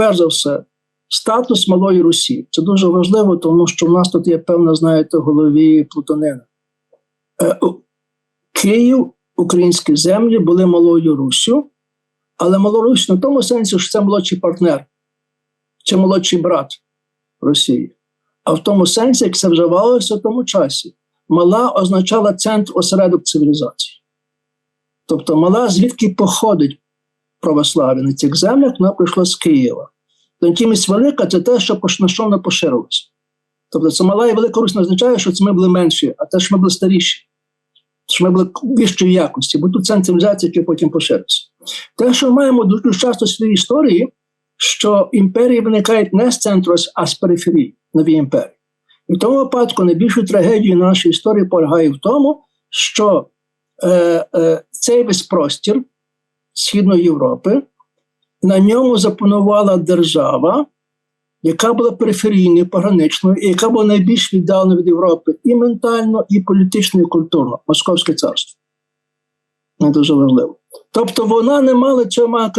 перш за все, статус Малої Русі. Це дуже важливо, тому що в нас тут є певна, знаєте, в голові плутанина. Е, Київ, українські землі були Малою Руссю, але Малорусь в тому сенсі, що це молодший партнер чи молодший брат Росії, а в тому сенсі, як це вживалося в тому часі. Мала означала центр осередок цивілізації. Тобто мала, звідки походить православ'я на цих землях, вона прийшла з Києва. Натомість велика це те, що на що вона поширилося. Тобто це мала і велика Русь не означає, що це ми були менші, а те, що ми були старіші, що ми були вищої якості, бо тут центр цивілізації, який потім поширився. Те, що ми маємо дуже часто в своїй історії, що імперії виникають не з центру, а з периферії, нові імперії. І в тому випадку найбільшою трагедією нашої історії полягає в тому, що е, е, цей весь простір Східної Європи на ньому запанувала держава, яка була периферійною, пограничною, і яка була найбільш віддалена від Європи і ментально, і політично, і культурно Московське царство. Не дуже важливо. Тобто вона не мала цього мати